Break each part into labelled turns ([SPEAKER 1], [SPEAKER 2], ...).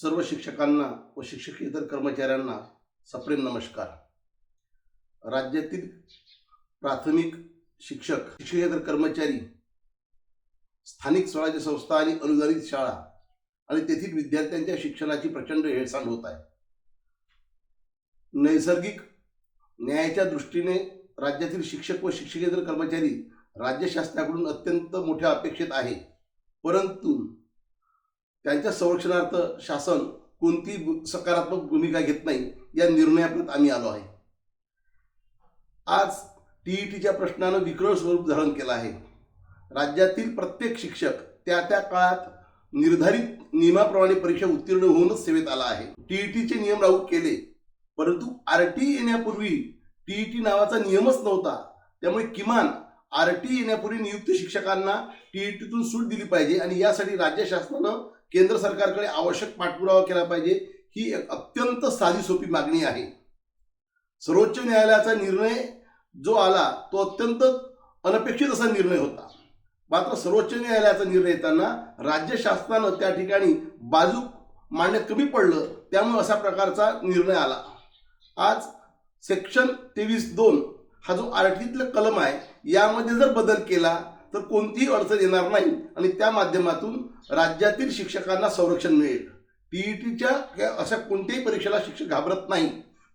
[SPEAKER 1] सर्व शिक्षकांना व शिक्षकेतर कर्मचाऱ्यांना सप्रेम नमस्कार. राज्यातील प्राथमिक शिक्षक शिक्षकेतर कर्मचारी स्थानिक स्वराज्य संस्था आणि अनुदानित शाळा आणि तेथील विद्यार्थ्यांच्या शिक्षणाची प्रचंड हेळसांड होत आहे. नैसर्गिक न्यायाच्या दृष्टीने राज्यातील शिक्षक व शिक्षकेतर कर्मचारी राज्य शासनाकडून अत्यंत मोठ्या अपेक्षित आहे. परंतु त्यांच्या संरक्षणार्थ शासन कोणती सकारात्मक भूमिका घेत नाही या निर्णयापर्यंत आम्ही आलो आहे. आज टीईटीच्या प्रश्नानं विक्रळ स्वरूप धारण केलं आहे. राज्यातील प्रत्येक शिक्षक त्या त्या काळात निर्धारित नियमाप्रमाणे परीक्षा उत्तीर्ण होऊनच सेवेत आला आहे. टीईटीचे नियम लागू केले परंतु आर टी येण्यापूर्वी टीईटी नावाचा नियमच नव्हता. त्यामुळे किमान आर टी येण्यापूर्वी नियुक्त शिक्षकांना टीईटीतून सूट दिली पाहिजे आणि यासाठी राज्य शासनानं केंद्र सरकारकडे आवश्यक पाठपुरावा केला पाहिजे ही एक अत्यंत साधी सोपी मागणी आहे. सर्वोच्च न्यायालयाचा निर्णय जो आला तो अत्यंत अनपेक्षित असा निर्णय होता. मात्र सर्वोच्च न्यायालयाचा निर्णय येताना राज्य शासनानं त्या ठिकाणी बाजू मांडण्यात कमी पडलं त्यामुळे अशा प्रकारचा निर्णय आला. आज सेक्शन तेवीस दोन हा जो आरटीतलं कलम आहे यामध्ये जर बदल केला तर कोणतीही अडचण येणार नाही. आणि त्या माध्यमातून राज्यातील शिक्षकांना संरक्षण मिळेल. टीईटीच्या अशा कोणत्याही परीक्षेला शिक्षक घाबरत नाही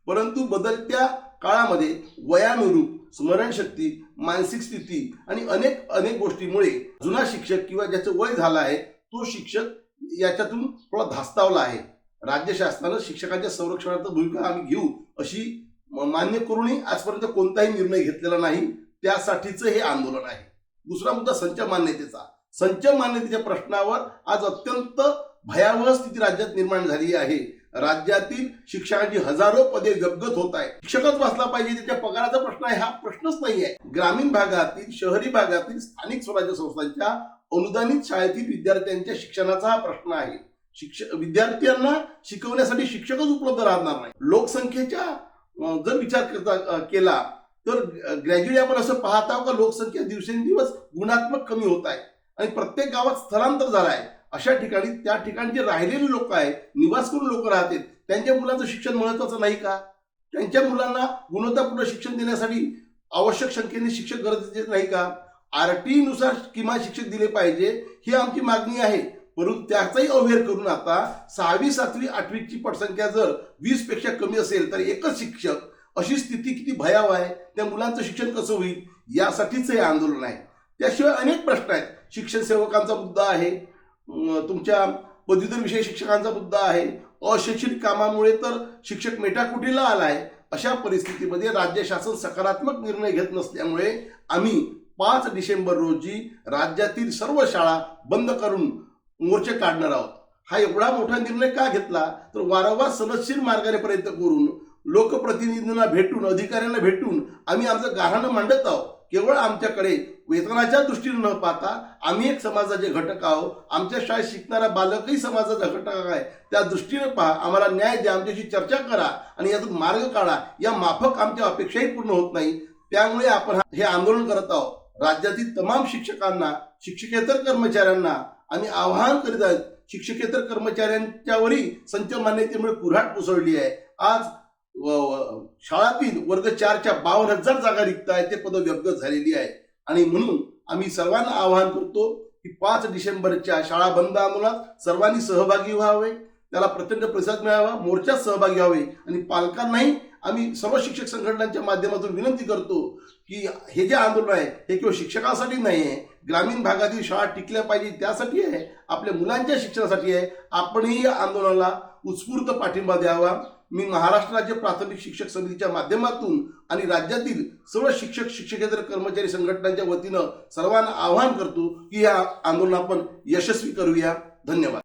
[SPEAKER 1] परंतु बदलत्या काळामध्ये वयानुरूप स्मरणशक्ती मानसिक स्थिती आणि अनेक अनेक गोष्टीमुळे जुना शिक्षक किंवा ज्याचं वय झालं आहे तो शिक्षक याच्यातून थोडा धास्तावला आहे. राज्य शासनानं शिक्षकांच्या संरक्षणार्थ भूमिका आम्ही घेऊ अशी मान्य करूनही आजपर्यंत कोणताही निर्णय घेतलेला नाही. त्यासाठीचं हे आंदोलन आहे. दुसरा मुद्दा संच मान्यतेचा. संच मान्यतेच्या प्रश्नावर आज अत्यंत भयावह स्थिती राज्यात निर्माण झाली आहे. राज्यातील शिक्षकांची हजारो पदे गपगत होत आहे शिक्षकच वाचला पाहिजे त्याच्या पगाराचा प्रश्न आहे हा प्रश्नच नाही आहे ग्रामीण भागातील शहरी भागातील स्थानिक स्वराज्य संस्थांच्या अनुदानित शाळेतील विद्यार्थ्यांच्या शिक्षणाचा हा प्रश्न आहे. शिक्षक विद्यार्थ्यांना शिकवण्यासाठी शिक्षकच उपलब्ध राहणार नाही. लोकसंख्येच्या जर विचार करता केला तर ग्रॅज्युएट आपण असं पाहत आहोत का लोकसंख्या दिवसेंदिवस गुणात्मक कमी होत आहे. आणि प्रत्येक गावात स्थलांतर झालं आहे. अशा ठिकाणी त्या ठिकाणी जे राहिलेले लोक आहेत निवास करून लोक राहतात त्यांच्या मुलांचं शिक्षण महत्वाचं नाही का? त्यांच्या मुलांना गुणवत्तापूर्ण शिक्षण देण्यासाठी आवश्यक संख्येने शिक्षक गरजेचे नाही का? आर टी नुसार किमान शिक्षक दिले पाहिजे ही आमची मागणी आहे. परंतु त्याचाही अवेअर करून आता सहावी सातवी आठवीची पटसंख्या जर वीसपेक्षा कमी असेल तर एकच शिक्षक अशी स्थिती किती भयावह आहे. त्या मुलांचं शिक्षण कसं होईल? यासाठीच हे आंदोलन आहे. त्याशिवाय अनेक प्रश्न आहेत. शिक्षण सेवकांचा मुद्दा आहे. तुमच्या पदवीधर विषय शिक्षकांचा मुद्दा आहे. अशैक्षणिक कामामुळे तर शिक्षक मेटाकुटीला आहे अशा परिस्थितीमध्ये राज्य शासन सकारात्मक निर्णय घेत नसल्यामुळे आम्ही पाच डिसेंबर रोजी राज्यातील सर्व शाळा बंद करून मोर्चे काढणार आहोत. हा एवढा मोठा निर्णय का घेतला? तर वारंवार सनदशीर मार्गाने प्रयत्न करून लोकप्रतिनिधींना भेटून अधिकाऱ्यांना भेटून आम्ही आमचं गाऱ्हाणं मांडत आहोत. केवळ आमच्याकडे वेतनाच्या दृष्टीने न पाहता आम्ही एक समाजाचे घटक आहोत. आमच्या शाळेत शिकणारा बालकही समाजाचा घटक आहे. त्या दृष्टीने पहा आम्हाला न्याय द्या आमच्याशी चर्चा करा आणि यातून मार्ग काढा. या माफक आमच्या अपेक्षाही पूर्ण होत नाही. त्यामुळे आपण हे आंदोलन करत आहोत. राज्यातील तमाम शिक्षकांना शिक्षकेतर कर्मचाऱ्यांना आम्ही आवाहन करीत आहोत. शिक्षकेतर कर्मचाऱ्यांच्यावरही संच मान्यतेमुळे कुऱ्हाट कोसळली आहे. आज शाळातील वर्ग चारच्या बावन्न हजार जागा रिक्त आहेत ते पद व्यक्त झालेली आहे आणि म्हणून आम्ही सर्वांना आवाहन करतो की पाच डिसेंबरच्या शाळा बंद आंदोलनात सर्वांनी सहभागी व्हावे. त्याला प्रचंड प्रतिसाद मिळावा मोर्चात सहभागी व्हावे. आणि पालकांनाही आम्ही सर्व शिक्षक संघटनांच्या माध्यमातून विनंती करतो की हे जे आंदोलन आहे हे केवळ शिक्षकांसाठी नाही आहे ग्रामीण भागातील शाळा टिकल्या पाहिजे त्यासाठी आहे आपल्या मुलांच्या शिक्षणासाठी आहे. आपणही या आंदोलनाला उत्स्फूर्त पाठिंबा द्यावा. मी महाराष्ट्र राज्य प्राथमिक शिक्षक समितीच्या माध्यमातून आणि राज्यातील सर्व शिक्षक शिक्षकेतर कर्मचारी संघटनांच्या वतीनं सर्वांना आवाहन करतो की या आंदोलन आपण यशस्वी करूया. धन्यवाद.